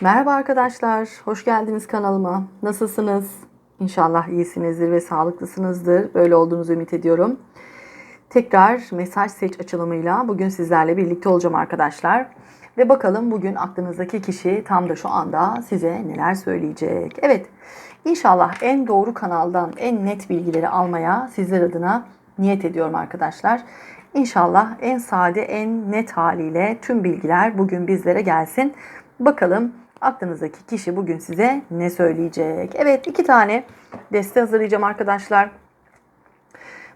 Merhaba arkadaşlar, hoş geldiniz kanalıma. Nasılsınız? İnşallah iyisinizdir ve sağlıklısınızdır. Böyle olduğunuzu ümit ediyorum. Tekrar mesaj seç açılımıyla bugün sizlerle birlikte olacağım arkadaşlar. Ve bakalım bugün aklınızdaki kişi tam da şu anda size neler söyleyecek. Evet, inşallah en doğru kanaldan en net bilgileri almaya sizler adına niyet ediyorum arkadaşlar. İnşallah en sade, en net haliyle tüm bilgiler bugün bizlere gelsin. Bakalım aklınızdaki kişi bugün size ne söyleyecek? Evet iki tane deste hazırlayacağım arkadaşlar.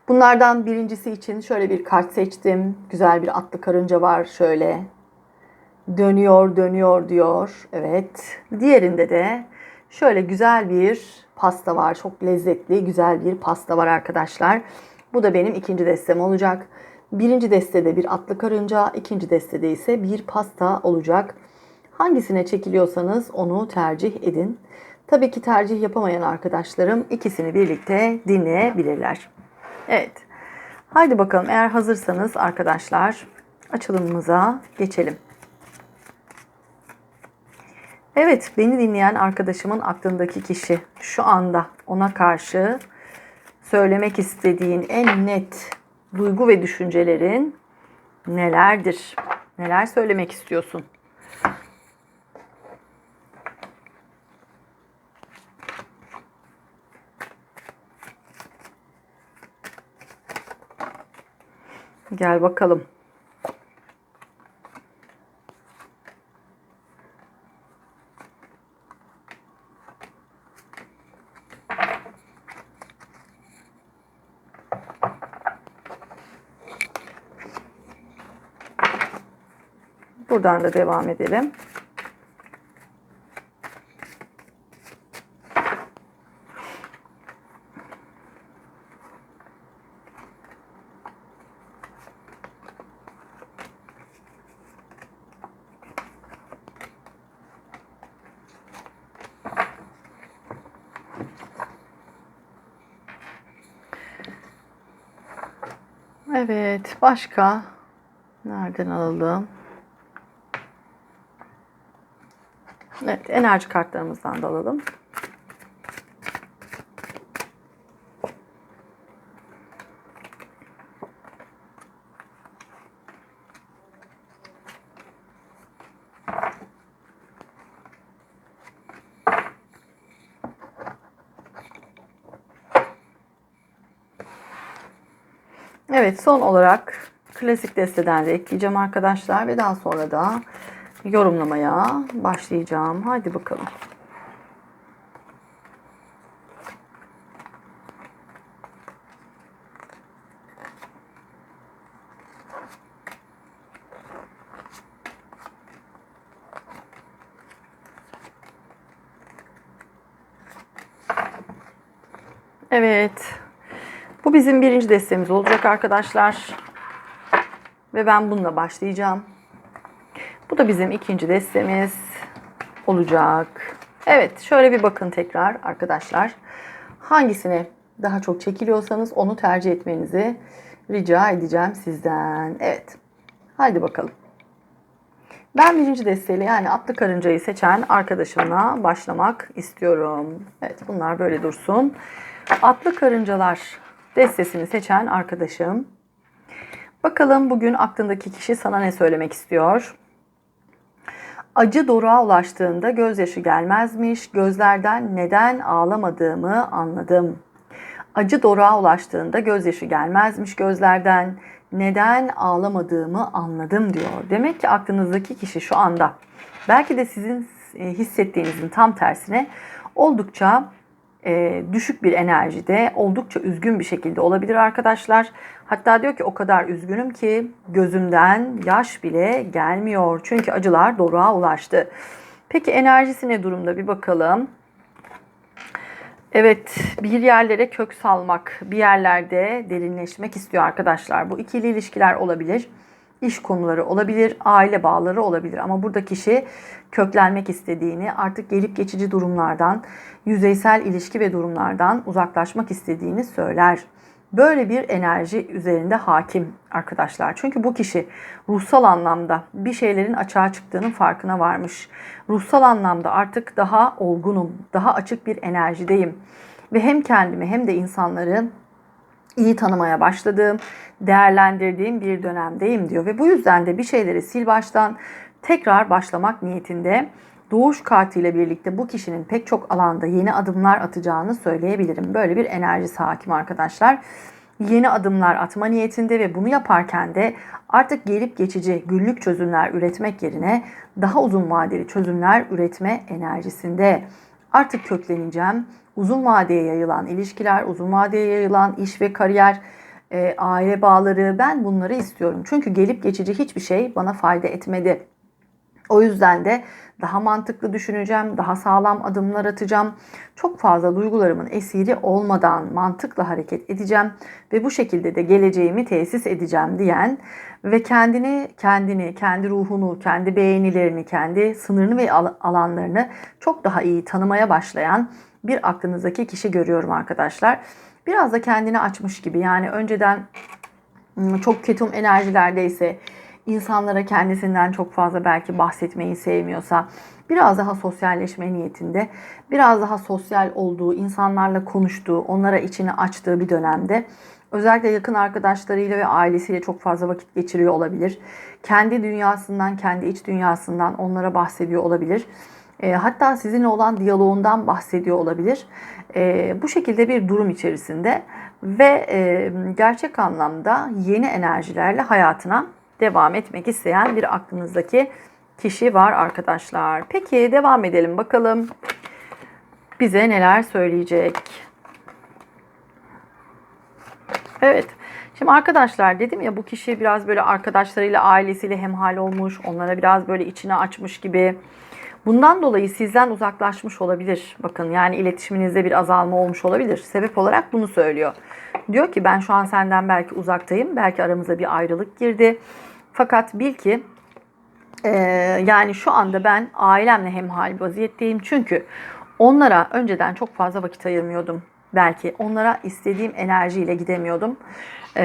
Bunlardan birincisi için şöyle bir kart seçtim. Güzel bir atlı karınca var şöyle. Dönüyor dönüyor diyor. Evet. Diğerinde de şöyle güzel bir pasta var. Çok lezzetli güzel bir pasta var arkadaşlar. Bu da benim ikinci destem olacak. Birinci destede bir atlı karınca, ikinci destede ise bir pasta olacak. Hangisine çekiliyorsanız onu tercih edin. Tabii ki tercih yapamayan arkadaşlarım ikisini birlikte dinleyebilirler. Evet. Haydi bakalım eğer hazırsanız arkadaşlar açılımımıza geçelim. Evet, beni dinleyen arkadaşımın aklındaki kişi şu anda ona karşı söylemek istediğin en net duygu ve düşüncelerin nelerdir? Neler söylemek istiyorsun? Gel bakalım. Buradan da devam edelim. Evet, başka nereden alalım? Evet, enerji kartlarımızdan da alalım. Evet, son olarak klasik desteden de ekleyeceğim arkadaşlar ve daha sonra da yorumlamaya başlayacağım. Haydi bakalım. Evet. Bu bizim birinci destemiz olacak arkadaşlar. Ve ben bununla başlayacağım. Bu da bizim ikinci destemiz olacak. Evet şöyle bir bakın tekrar arkadaşlar. Hangisine daha çok çekiliyorsanız onu tercih etmenizi rica edeceğim sizden. Evet. Haydi bakalım. Ben birinci desteğiyle yani atlı karıncayı seçen arkadaşımla başlamak istiyorum. Evet bunlar böyle dursun. Atlı karıncalar destesini seçen arkadaşım. Bakalım bugün aklındaki kişi sana ne söylemek istiyor? Acı doruğa ulaştığında gözyaşı gelmezmiş. Gözlerden neden ağlamadığımı anladım. Acı doruğa ulaştığında gözyaşı gelmezmiş gözlerden. Neden ağlamadığımı anladım diyor. Demek ki aklınızdaki kişi şu anda belki de sizin e, hissettiğinizin tam tersine oldukça e, düşük bir enerjide, oldukça üzgün bir şekilde olabilir arkadaşlar. Hatta diyor ki o kadar üzgünüm ki gözümden yaş bile gelmiyor. Çünkü acılar doruğa ulaştı. Peki enerjisi ne durumda bir bakalım. Evet bir yerlere kök salmak, bir yerlerde derinleşmek istiyor arkadaşlar. Bu ikili ilişkiler olabilir iş konuları olabilir, aile bağları olabilir. Ama burada kişi köklenmek istediğini, artık gelip geçici durumlardan, yüzeysel ilişki ve durumlardan uzaklaşmak istediğini söyler. böyle bir enerji üzerinde hakim arkadaşlar. Çünkü bu kişi ruhsal anlamda bir şeylerin açığa çıktığının farkına varmış. Ruhsal anlamda artık daha olgunum, daha açık bir enerjideyim ve hem kendimi hem de insanları iyi tanımaya başladığım, değerlendirdiğim bir dönemdeyim diyor ve bu yüzden de bir şeyleri sil baştan tekrar başlamak niyetinde doğuş kartıyla birlikte bu kişinin pek çok alanda yeni adımlar atacağını söyleyebilirim. Böyle bir enerjisi hakim arkadaşlar. Yeni adımlar atma niyetinde ve bunu yaparken de artık gelip geçici günlük çözümler üretmek yerine daha uzun vadeli çözümler üretme enerjisinde. Artık kökleneceğim. Uzun vadeye yayılan ilişkiler, uzun vadeye yayılan iş ve kariyer, e, aile bağları ben bunları istiyorum. Çünkü gelip geçici hiçbir şey bana fayda etmedi. O yüzden de daha mantıklı düşüneceğim, daha sağlam adımlar atacağım. Çok fazla duygularımın esiri olmadan mantıkla hareket edeceğim ve bu şekilde de geleceğimi tesis edeceğim diyen ve kendini, kendini, kendi ruhunu, kendi beğenilerini, kendi sınırını ve alanlarını çok daha iyi tanımaya başlayan bir aklınızdaki kişi görüyorum arkadaşlar. Biraz da kendini açmış gibi yani önceden çok ketum enerjilerdeyse insanlara kendisinden çok fazla belki bahsetmeyi sevmiyorsa, biraz daha sosyalleşme niyetinde, biraz daha sosyal olduğu, insanlarla konuştuğu, onlara içini açtığı bir dönemde özellikle yakın arkadaşlarıyla ve ailesiyle çok fazla vakit geçiriyor olabilir. Kendi dünyasından, kendi iç dünyasından onlara bahsediyor olabilir. E, hatta sizinle olan diyaloğundan bahsediyor olabilir. E, bu şekilde bir durum içerisinde ve e, gerçek anlamda yeni enerjilerle hayatına devam etmek isteyen bir aklınızdaki kişi var arkadaşlar. Peki devam edelim bakalım bize neler söyleyecek. Evet. Şimdi arkadaşlar dedim ya bu kişi biraz böyle arkadaşlarıyla ailesiyle hemhal olmuş. Onlara biraz böyle içine açmış gibi. Bundan dolayı sizden uzaklaşmış olabilir. Bakın yani iletişiminizde bir azalma olmuş olabilir. Sebep olarak bunu söylüyor. Diyor ki ben şu an senden belki uzaktayım. Belki aramıza bir ayrılık girdi. Fakat bil ki e, yani şu anda ben ailemle hemhal vaziyetteyim. Çünkü onlara önceden çok fazla vakit ayırmıyordum. Belki onlara istediğim enerjiyle gidemiyordum. E,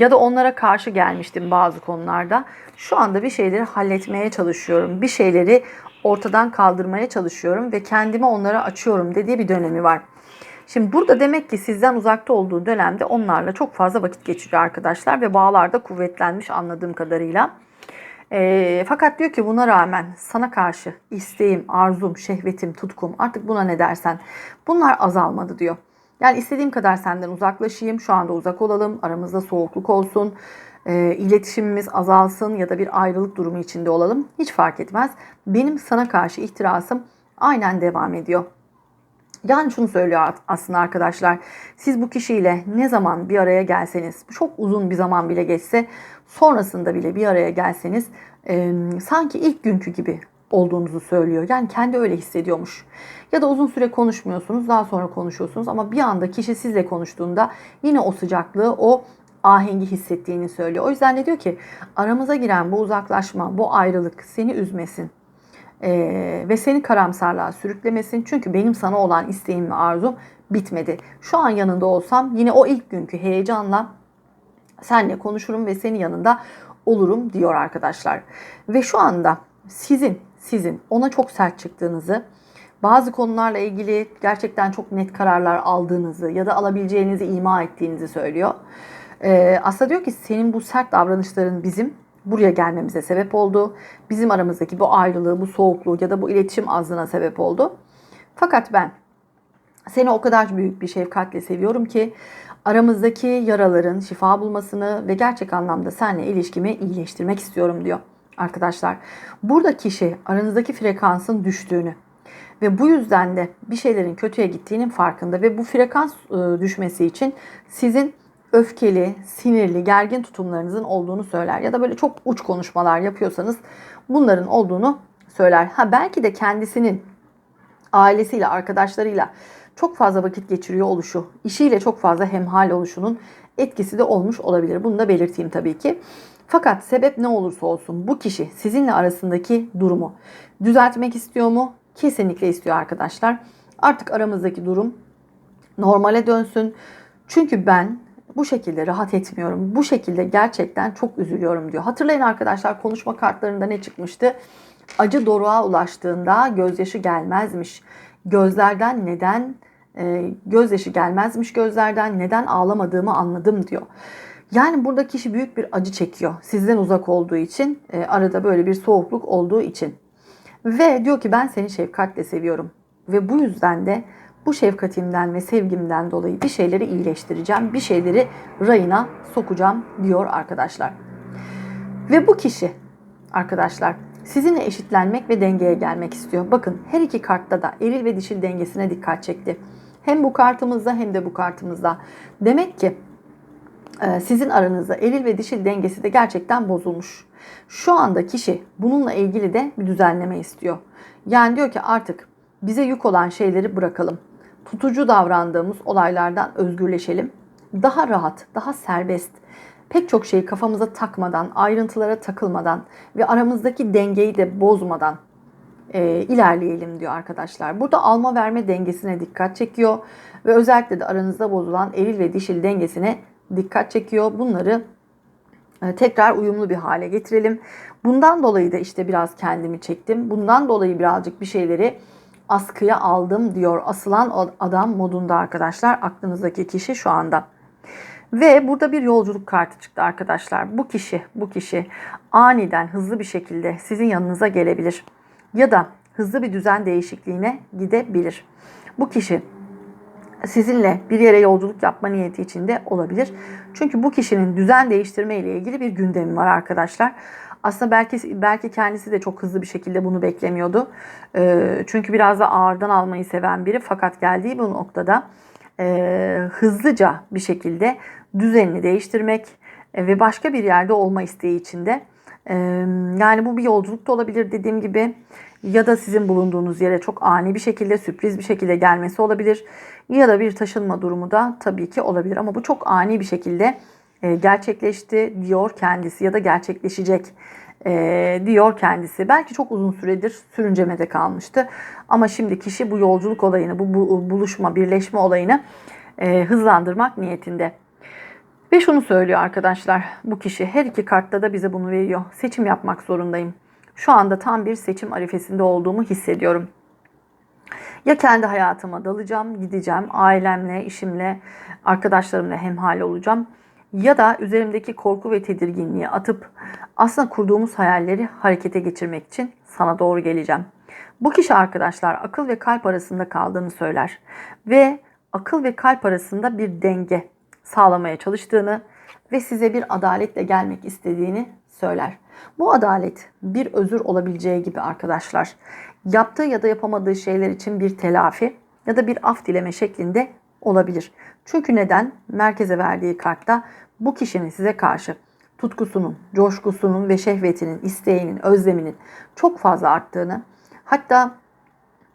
ya da onlara karşı gelmiştim bazı konularda. Şu anda bir şeyleri halletmeye çalışıyorum. Bir şeyleri ortadan kaldırmaya çalışıyorum ve kendimi onlara açıyorum dediği bir dönemi var. Şimdi burada demek ki sizden uzakta olduğu dönemde onlarla çok fazla vakit geçiriyor arkadaşlar ve bağlar da kuvvetlenmiş anladığım kadarıyla. E, fakat diyor ki buna rağmen sana karşı isteğim, arzum, şehvetim, tutkum artık buna ne dersen bunlar azalmadı diyor. Yani istediğim kadar senden uzaklaşayım, şu anda uzak olalım, aramızda soğukluk olsun, e, iletişimimiz azalsın ya da bir ayrılık durumu içinde olalım hiç fark etmez. Benim sana karşı ihtirasım aynen devam ediyor. Yani şunu söylüyor aslında arkadaşlar. Siz bu kişiyle ne zaman bir araya gelseniz, çok uzun bir zaman bile geçse, sonrasında bile bir araya gelseniz e, sanki ilk günkü gibi olduğunuzu söylüyor. Yani kendi öyle hissediyormuş. Ya da uzun süre konuşmuyorsunuz, daha sonra konuşuyorsunuz ama bir anda kişi sizle konuştuğunda yine o sıcaklığı, o ahengi hissettiğini söylüyor. O yüzden de diyor ki aramıza giren bu uzaklaşma, bu ayrılık seni üzmesin ee, ve seni karamsarlığa sürüklemesin. Çünkü benim sana olan isteğim ve arzum bitmedi. Şu an yanında olsam yine o ilk günkü heyecanla seninle konuşurum ve senin yanında olurum diyor arkadaşlar. Ve şu anda sizin sizin ona çok sert çıktığınızı, bazı konularla ilgili gerçekten çok net kararlar aldığınızı ya da alabileceğinizi ima ettiğinizi söylüyor. Ee, aslında diyor ki senin bu sert davranışların bizim buraya gelmemize sebep oldu. Bizim aramızdaki bu ayrılığı, bu soğukluğu ya da bu iletişim azlığına sebep oldu. Fakat ben seni o kadar büyük bir şefkatle seviyorum ki aramızdaki yaraların şifa bulmasını ve gerçek anlamda seninle ilişkimi iyileştirmek istiyorum diyor arkadaşlar. Burada kişi aranızdaki frekansın düştüğünü ve bu yüzden de bir şeylerin kötüye gittiğinin farkında ve bu frekans ıı, düşmesi için sizin öfkeli, sinirli, gergin tutumlarınızın olduğunu söyler. Ya da böyle çok uç konuşmalar yapıyorsanız bunların olduğunu söyler. Ha belki de kendisinin ailesiyle, arkadaşlarıyla çok fazla vakit geçiriyor oluşu, işiyle çok fazla hemhal oluşunun etkisi de olmuş olabilir. Bunu da belirteyim tabii ki. Fakat sebep ne olursa olsun bu kişi sizinle arasındaki durumu düzeltmek istiyor mu? Kesinlikle istiyor arkadaşlar. Artık aramızdaki durum normale dönsün. Çünkü ben bu şekilde rahat etmiyorum. Bu şekilde gerçekten çok üzülüyorum diyor. Hatırlayın arkadaşlar konuşma kartlarında ne çıkmıştı? Acı doruğa ulaştığında gözyaşı gelmezmiş. Gözlerden neden e, gözyaşı gelmezmiş gözlerden neden ağlamadığımı anladım diyor. Yani burada kişi büyük bir acı çekiyor. Sizden uzak olduğu için, e, arada böyle bir soğukluk olduğu için. Ve diyor ki ben seni şefkatle seviyorum. Ve bu yüzden de bu şefkatimden ve sevgimden dolayı bir şeyleri iyileştireceğim. Bir şeyleri rayına sokacağım diyor arkadaşlar. Ve bu kişi arkadaşlar sizinle eşitlenmek ve dengeye gelmek istiyor. Bakın her iki kartta da eril ve dişil dengesine dikkat çekti. Hem bu kartımızda hem de bu kartımızda. Demek ki e, sizin aranızda eril ve dişil dengesi de gerçekten bozulmuş. Şu anda kişi bununla ilgili de bir düzenleme istiyor. Yani diyor ki artık bize yük olan şeyleri bırakalım. Tutucu davrandığımız olaylardan özgürleşelim. Daha rahat, daha serbest, pek çok şeyi kafamıza takmadan, ayrıntılara takılmadan ve aramızdaki dengeyi de bozmadan e, ilerleyelim diyor arkadaşlar. Burada alma verme dengesine dikkat çekiyor ve özellikle de aranızda bozulan eril ve dişil dengesine dikkat çekiyor. Bunları e, tekrar uyumlu bir hale getirelim. Bundan dolayı da işte biraz kendimi çektim. Bundan dolayı birazcık bir şeyleri askıya aldım diyor asılan adam modunda arkadaşlar. Aklınızdaki kişi şu anda. Ve burada bir yolculuk kartı çıktı arkadaşlar. Bu kişi, bu kişi aniden hızlı bir şekilde sizin yanınıza gelebilir. Ya da hızlı bir düzen değişikliğine gidebilir. Bu kişi sizinle bir yere yolculuk yapma niyeti içinde olabilir. Çünkü bu kişinin düzen değiştirme ile ilgili bir gündemi var arkadaşlar. Aslında belki belki kendisi de çok hızlı bir şekilde bunu beklemiyordu. Çünkü biraz da ağırdan almayı seven biri fakat geldiği bu noktada hızlıca bir şekilde düzenini değiştirmek ve başka bir yerde olma isteği içinde. Yani bu bir yolculuk da olabilir dediğim gibi ya da sizin bulunduğunuz yere çok ani bir şekilde sürpriz bir şekilde gelmesi olabilir ya da bir taşınma durumu da tabii ki olabilir ama bu çok ani bir şekilde gerçekleşti diyor kendisi ya da gerçekleşecek diyor kendisi. Belki çok uzun süredir sürüncemede kalmıştı ama şimdi kişi bu yolculuk olayını, bu buluşma, birleşme olayını hızlandırmak niyetinde. Ve şunu söylüyor arkadaşlar. Bu kişi her iki kartta da bize bunu veriyor. Seçim yapmak zorundayım. Şu anda tam bir seçim arifesinde olduğumu hissediyorum. Ya kendi hayatıma dalacağım, gideceğim, ailemle, işimle, arkadaşlarımla hemhal olacağım. Ya da üzerimdeki korku ve tedirginliği atıp aslında kurduğumuz hayalleri harekete geçirmek için sana doğru geleceğim. Bu kişi arkadaşlar akıl ve kalp arasında kaldığını söyler. Ve akıl ve kalp arasında bir denge, sağlamaya çalıştığını ve size bir adaletle gelmek istediğini söyler. Bu adalet bir özür olabileceği gibi arkadaşlar. Yaptığı ya da yapamadığı şeyler için bir telafi ya da bir af dileme şeklinde olabilir. Çünkü neden? Merkeze verdiği kartta bu kişinin size karşı tutkusunun, coşkusunun ve şehvetinin, isteğinin, özleminin çok fazla arttığını, hatta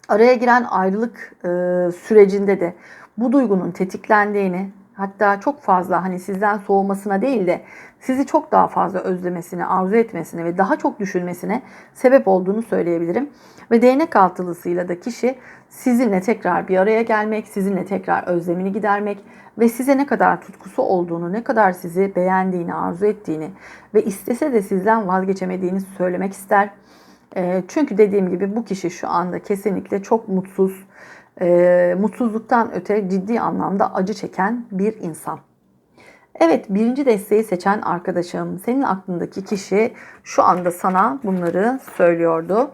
araya giren ayrılık e, sürecinde de bu duygunun tetiklendiğini, hatta çok fazla hani sizden soğumasına değil de sizi çok daha fazla özlemesine, arzu etmesine ve daha çok düşünmesine sebep olduğunu söyleyebilirim. Ve değnek altılısıyla da kişi sizinle tekrar bir araya gelmek, sizinle tekrar özlemini gidermek ve size ne kadar tutkusu olduğunu, ne kadar sizi beğendiğini, arzu ettiğini ve istese de sizden vazgeçemediğini söylemek ister. Çünkü dediğim gibi bu kişi şu anda kesinlikle çok mutsuz, e, mutsuzluktan öte ciddi anlamda acı çeken bir insan. Evet birinci desteği seçen arkadaşım senin aklındaki kişi şu anda sana bunları söylüyordu.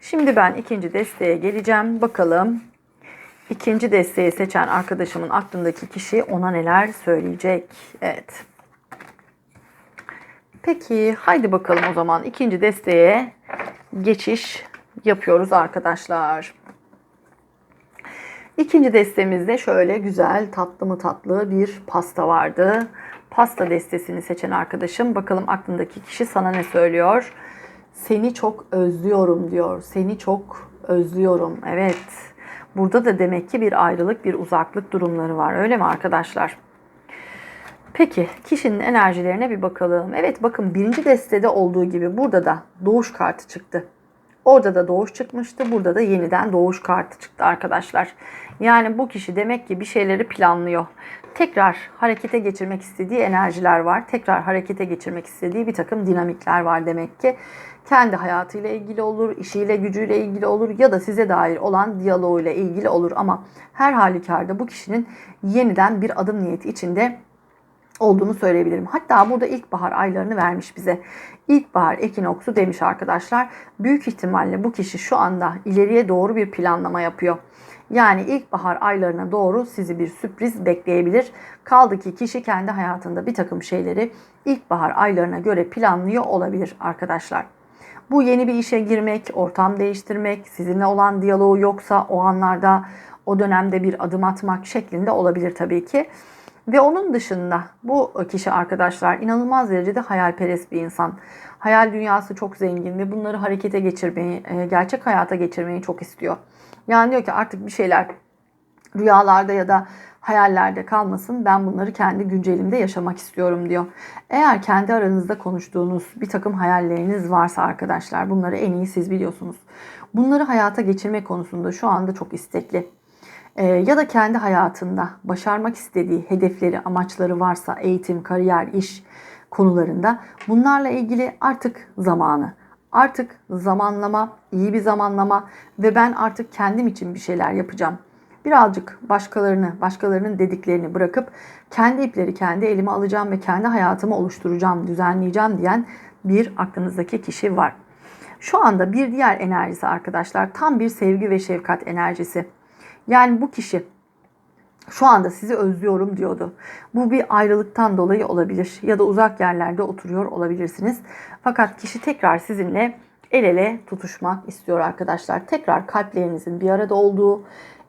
Şimdi ben ikinci desteğe geleceğim. Bakalım ikinci desteği seçen arkadaşımın aklındaki kişi ona neler söyleyecek. Evet. Peki haydi bakalım o zaman ikinci desteğe geçiş yapıyoruz arkadaşlar. İkinci destemizde şöyle güzel tatlı mı tatlı bir pasta vardı. Pasta destesini seçen arkadaşım bakalım aklındaki kişi sana ne söylüyor? Seni çok özlüyorum diyor. Seni çok özlüyorum. Evet. Burada da demek ki bir ayrılık, bir uzaklık durumları var. Öyle mi arkadaşlar? Peki kişinin enerjilerine bir bakalım. Evet bakın birinci destede olduğu gibi burada da doğuş kartı çıktı. Orada da doğuş çıkmıştı. Burada da yeniden doğuş kartı çıktı arkadaşlar. Yani bu kişi demek ki bir şeyleri planlıyor. Tekrar harekete geçirmek istediği enerjiler var. Tekrar harekete geçirmek istediği bir takım dinamikler var demek ki. Kendi hayatıyla ilgili olur, işiyle gücüyle ilgili olur ya da size dair olan diyaloğuyla ilgili olur. Ama her halükarda bu kişinin yeniden bir adım niyeti içinde olduğunu söyleyebilirim. Hatta burada ilkbahar aylarını vermiş bize. İlkbahar ekinoksu demiş arkadaşlar. Büyük ihtimalle bu kişi şu anda ileriye doğru bir planlama yapıyor. Yani ilkbahar aylarına doğru sizi bir sürpriz bekleyebilir. Kaldı ki kişi kendi hayatında bir takım şeyleri ilkbahar aylarına göre planlıyor olabilir arkadaşlar. Bu yeni bir işe girmek, ortam değiştirmek, sizinle olan diyaloğu yoksa o anlarda o dönemde bir adım atmak şeklinde olabilir tabii ki. Ve onun dışında bu kişi arkadaşlar inanılmaz derecede hayalperest bir insan. Hayal dünyası çok zengin ve bunları harekete geçirmeyi, e, gerçek hayata geçirmeyi çok istiyor. Yani diyor ki artık bir şeyler rüyalarda ya da hayallerde kalmasın. Ben bunları kendi güncelimde yaşamak istiyorum diyor. Eğer kendi aranızda konuştuğunuz bir takım hayalleriniz varsa arkadaşlar bunları en iyi siz biliyorsunuz. Bunları hayata geçirme konusunda şu anda çok istekli. Ee, ya da kendi hayatında başarmak istediği hedefleri, amaçları varsa eğitim, kariyer, iş konularında bunlarla ilgili artık zamanı. Artık zamanlama, iyi bir zamanlama ve ben artık kendim için bir şeyler yapacağım. Birazcık başkalarını, başkalarının dediklerini bırakıp kendi ipleri kendi elime alacağım ve kendi hayatımı oluşturacağım, düzenleyeceğim diyen bir aklınızdaki kişi var. Şu anda bir diğer enerjisi arkadaşlar tam bir sevgi ve şefkat enerjisi. Yani bu kişi şu anda sizi özlüyorum diyordu. Bu bir ayrılıktan dolayı olabilir ya da uzak yerlerde oturuyor olabilirsiniz. Fakat kişi tekrar sizinle el ele tutuşmak istiyor arkadaşlar. Tekrar kalplerinizin bir arada olduğu,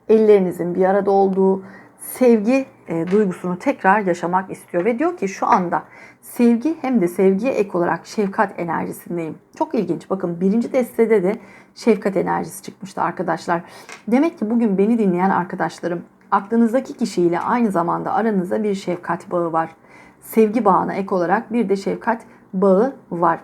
ellerinizin bir arada olduğu sevgi e, duygusunu tekrar yaşamak istiyor ve diyor ki şu anda sevgi hem de sevgiye ek olarak şefkat enerjisindeyim. Çok ilginç. Bakın birinci destede de şefkat enerjisi çıkmıştı arkadaşlar. Demek ki bugün beni dinleyen arkadaşlarım aklınızdaki kişiyle aynı zamanda aranızda bir şefkat bağı var. Sevgi bağına ek olarak bir de şefkat bağı var.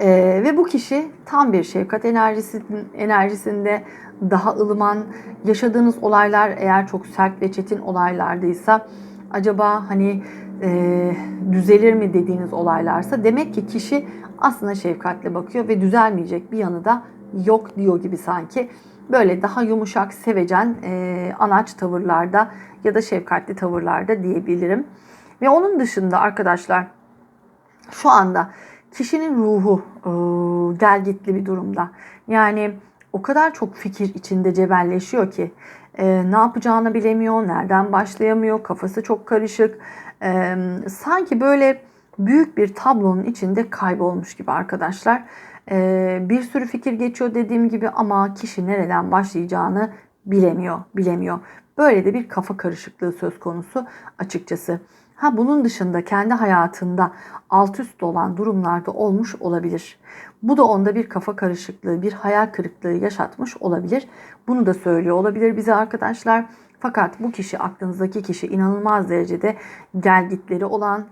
Ee, ve bu kişi tam bir şefkat enerjisi, enerjisinde daha ılıman, yaşadığınız olaylar eğer çok sert ve çetin olaylardıysa acaba hani e, düzelir mi dediğiniz olaylarsa demek ki kişi aslında şefkatle bakıyor ve düzelmeyecek bir yanı da yok diyor gibi sanki. Böyle daha yumuşak, sevecen, e, anaç tavırlarda ya da şefkatli tavırlarda diyebilirim. Ve onun dışında arkadaşlar şu anda kişinin ruhu e, gelgitli bir durumda. Yani o kadar çok fikir içinde cebelleşiyor ki e, ne yapacağını bilemiyor, nereden başlayamıyor, kafası çok karışık. E, sanki böyle büyük bir tablonun içinde kaybolmuş gibi arkadaşlar. E, bir sürü fikir geçiyor dediğim gibi ama kişi nereden başlayacağını bilemiyor, bilemiyor. Böyle de bir kafa karışıklığı söz konusu açıkçası. Ha bunun dışında kendi hayatında alt üst olan durumlarda olmuş olabilir. Bu da onda bir kafa karışıklığı, bir hayal kırıklığı yaşatmış olabilir. Bunu da söylüyor olabilir bize arkadaşlar. Fakat bu kişi aklınızdaki kişi inanılmaz derecede gelgitleri olan,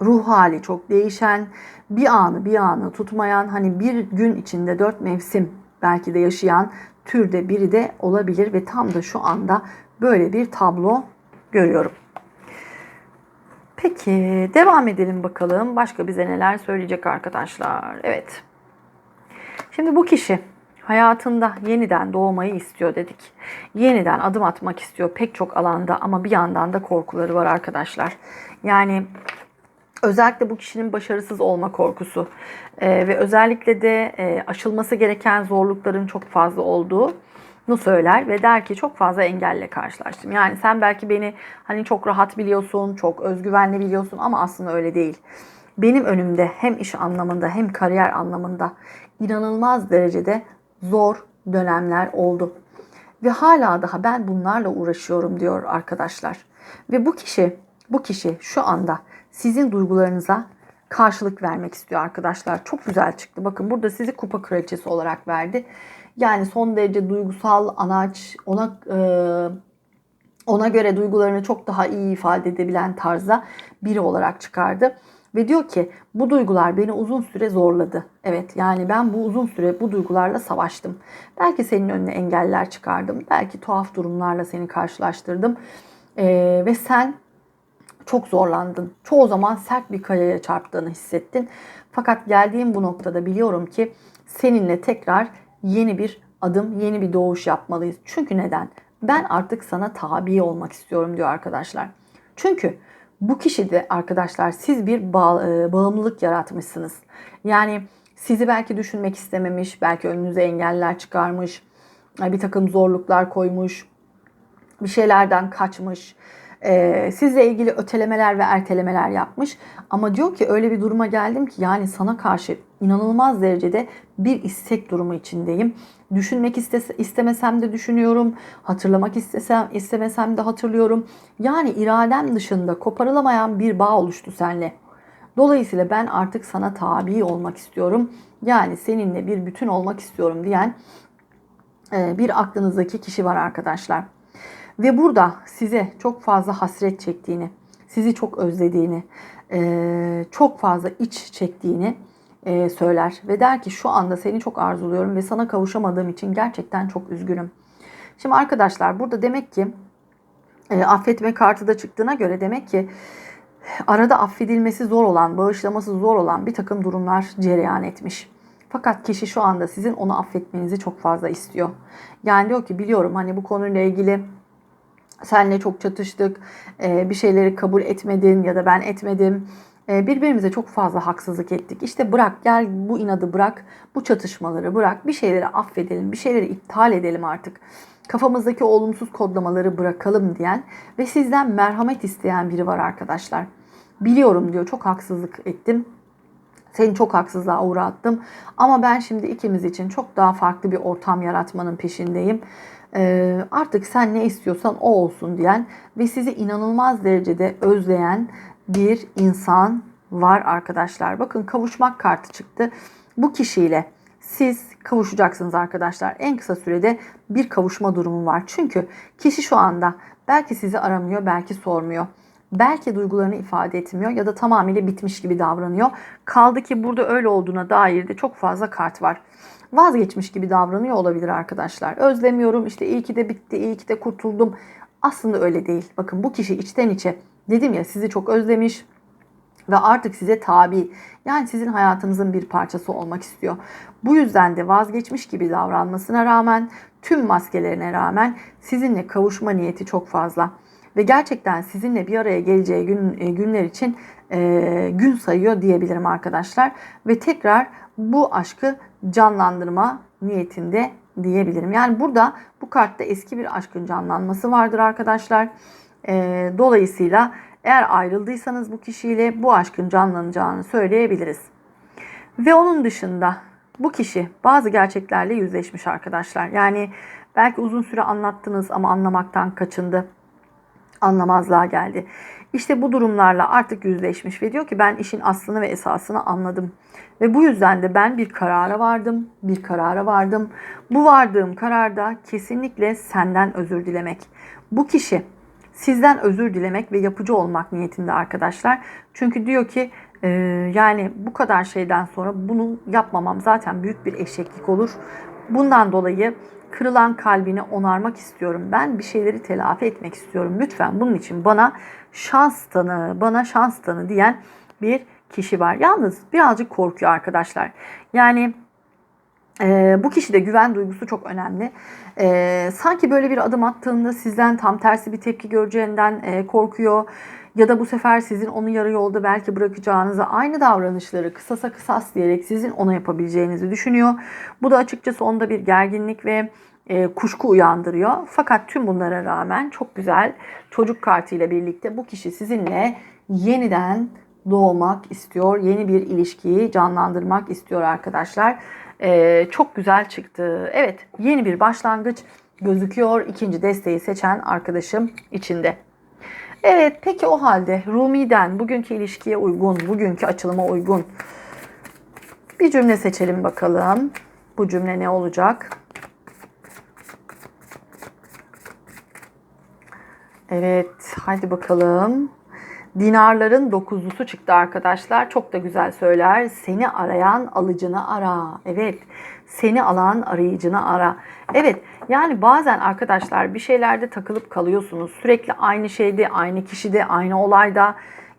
ruh hali çok değişen, bir anı bir anı tutmayan, hani bir gün içinde dört mevsim belki de yaşayan türde biri de olabilir ve tam da şu anda böyle bir tablo görüyorum. Peki devam edelim bakalım. Başka bize neler söyleyecek arkadaşlar. Evet. Şimdi bu kişi hayatında yeniden doğmayı istiyor dedik. Yeniden adım atmak istiyor pek çok alanda ama bir yandan da korkuları var arkadaşlar. Yani özellikle bu kişinin başarısız olma korkusu ee, ve özellikle de e, aşılması gereken zorlukların çok fazla olduğu nu söyler ve der ki çok fazla engelle karşılaştım. Yani sen belki beni hani çok rahat biliyorsun, çok özgüvenli biliyorsun ama aslında öyle değil. Benim önümde hem iş anlamında hem kariyer anlamında inanılmaz derecede zor dönemler oldu. Ve hala daha ben bunlarla uğraşıyorum diyor arkadaşlar. Ve bu kişi, bu kişi şu anda sizin duygularınıza karşılık vermek istiyor arkadaşlar. Çok güzel çıktı. Bakın burada sizi kupa kraliçesi olarak verdi. Yani son derece duygusal, anaç, ona e, ona göre duygularını çok daha iyi ifade edebilen tarzda biri olarak çıkardı. Ve diyor ki bu duygular beni uzun süre zorladı. Evet yani ben bu uzun süre bu duygularla savaştım. Belki senin önüne engeller çıkardım. Belki tuhaf durumlarla seni karşılaştırdım. Ee, ve sen çok zorlandın. Çoğu zaman sert bir kayaya çarptığını hissettin. Fakat geldiğim bu noktada biliyorum ki seninle tekrar yeni bir adım, yeni bir doğuş yapmalıyız. Çünkü neden? Ben artık sana tabi olmak istiyorum diyor arkadaşlar. Çünkü bu kişi de arkadaşlar siz bir e, bağımlılık yaratmışsınız. Yani sizi belki düşünmek istememiş, belki önünüze engeller çıkarmış, bir takım zorluklar koymuş, bir şeylerden kaçmış, e, sizle ilgili ötelemeler ve ertelemeler yapmış. Ama diyor ki öyle bir duruma geldim ki yani sana karşı inanılmaz derecede bir istek durumu içindeyim. Düşünmek istese, istemesem de düşünüyorum. Hatırlamak istesem istemesem de hatırlıyorum. Yani iradem dışında koparılamayan bir bağ oluştu seninle. Dolayısıyla ben artık sana tabi olmak istiyorum. Yani seninle bir bütün olmak istiyorum diyen e, bir aklınızdaki kişi var arkadaşlar. Ve burada size çok fazla hasret çektiğini, sizi çok özlediğini, e, çok fazla iç çektiğini e, söyler. Ve der ki şu anda seni çok arzuluyorum ve sana kavuşamadığım için gerçekten çok üzgünüm. Şimdi arkadaşlar burada demek ki e, affetme kartı da çıktığına göre demek ki arada affedilmesi zor olan, bağışlaması zor olan bir takım durumlar cereyan etmiş. Fakat kişi şu anda sizin onu affetmenizi çok fazla istiyor. Yani diyor ki biliyorum hani bu konuyla ilgili Senle çok çatıştık. E, bir şeyleri kabul etmedin ya da ben etmedim. E, birbirimize çok fazla haksızlık ettik. İşte bırak gel bu inadı bırak. Bu çatışmaları bırak. Bir şeyleri affedelim. Bir şeyleri iptal edelim artık. Kafamızdaki olumsuz kodlamaları bırakalım diyen ve sizden merhamet isteyen biri var arkadaşlar. Biliyorum diyor çok haksızlık ettim. Seni çok haksızlığa uğrattım. Ama ben şimdi ikimiz için çok daha farklı bir ortam yaratmanın peşindeyim. Artık sen ne istiyorsan o olsun diyen ve sizi inanılmaz derecede özleyen bir insan var arkadaşlar. Bakın kavuşmak kartı çıktı. Bu kişiyle siz kavuşacaksınız arkadaşlar. En kısa sürede bir kavuşma durumu var. Çünkü kişi şu anda belki sizi aramıyor, belki sormuyor. Belki duygularını ifade etmiyor ya da tamamıyla bitmiş gibi davranıyor. Kaldı ki burada öyle olduğuna dair de çok fazla kart var vazgeçmiş gibi davranıyor olabilir arkadaşlar. Özlemiyorum işte iyi ki de bitti, iyi ki de kurtuldum. Aslında öyle değil. Bakın bu kişi içten içe dedim ya sizi çok özlemiş ve artık size tabi. Yani sizin hayatınızın bir parçası olmak istiyor. Bu yüzden de vazgeçmiş gibi davranmasına rağmen tüm maskelerine rağmen sizinle kavuşma niyeti çok fazla. Ve gerçekten sizinle bir araya geleceği gün, e, günler için e, gün sayıyor diyebilirim arkadaşlar. Ve tekrar bu aşkı canlandırma niyetinde diyebilirim. Yani burada bu kartta eski bir aşkın canlanması vardır arkadaşlar. E, dolayısıyla eğer ayrıldıysanız bu kişiyle bu aşkın canlanacağını söyleyebiliriz. Ve onun dışında bu kişi bazı gerçeklerle yüzleşmiş arkadaşlar. Yani belki uzun süre anlattınız ama anlamaktan kaçındı. Anlamazlığa geldi. İşte bu durumlarla artık yüzleşmiş ve diyor ki ben işin aslını ve esasını anladım. Ve bu yüzden de ben bir karara vardım, bir karara vardım. Bu vardığım kararda kesinlikle senden özür dilemek. Bu kişi sizden özür dilemek ve yapıcı olmak niyetinde arkadaşlar. Çünkü diyor ki e, yani bu kadar şeyden sonra bunu yapmamam zaten büyük bir eşeklik olur. Bundan dolayı kırılan kalbini onarmak istiyorum. Ben bir şeyleri telafi etmek istiyorum. Lütfen bunun için bana şans tanı, bana şans tanı diyen bir kişi var. Yalnız birazcık korkuyor arkadaşlar. Yani e, bu kişide güven duygusu çok önemli. E, sanki böyle bir adım attığında sizden tam tersi bir tepki göreceğinden e, korkuyor. Ya da bu sefer sizin onu yarı yolda belki bırakacağınızı aynı davranışları kısasa kısas diyerek sizin ona yapabileceğinizi düşünüyor. Bu da açıkçası onda bir gerginlik ve e, kuşku uyandırıyor. Fakat tüm bunlara rağmen çok güzel çocuk kartıyla birlikte bu kişi sizinle yeniden doğmak istiyor. Yeni bir ilişkiyi canlandırmak istiyor arkadaşlar. E, çok güzel çıktı. Evet yeni bir başlangıç gözüküyor. İkinci desteği seçen arkadaşım içinde. Evet peki o halde Rumi'den bugünkü ilişkiye uygun, bugünkü açılıma uygun bir cümle seçelim bakalım. Bu cümle ne olacak? Evet, hadi bakalım. Dinarların dokuzlusu çıktı arkadaşlar. Çok da güzel söyler. Seni arayan alıcını ara. Evet. Seni alan arayıcını ara. Evet. Yani bazen arkadaşlar bir şeylerde takılıp kalıyorsunuz. Sürekli aynı şeyde, aynı kişide, aynı olayda.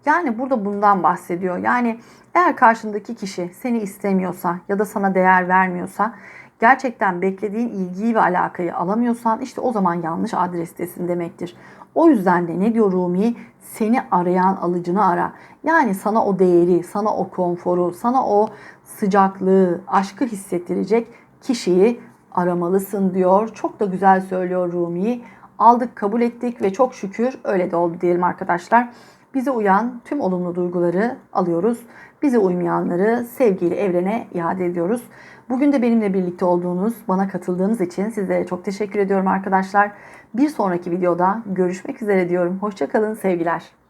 Yani burada bundan bahsediyor. Yani eğer karşındaki kişi seni istemiyorsa ya da sana değer vermiyorsa gerçekten beklediğin ilgiyi ve alakayı alamıyorsan işte o zaman yanlış adrestesin demektir. O yüzden de ne diyor Rumi? Seni arayan alıcını ara. Yani sana o değeri, sana o konforu, sana o sıcaklığı, aşkı hissettirecek kişiyi aramalısın diyor. Çok da güzel söylüyor Rumi. Aldık, kabul ettik ve çok şükür öyle de oldu diyelim arkadaşlar. Bize uyan tüm olumlu duyguları alıyoruz. Bize uymayanları sevgiyle evrene iade ediyoruz. Bugün de benimle birlikte olduğunuz, bana katıldığınız için sizlere çok teşekkür ediyorum arkadaşlar. Bir sonraki videoda görüşmek üzere diyorum. Hoşçakalın sevgiler.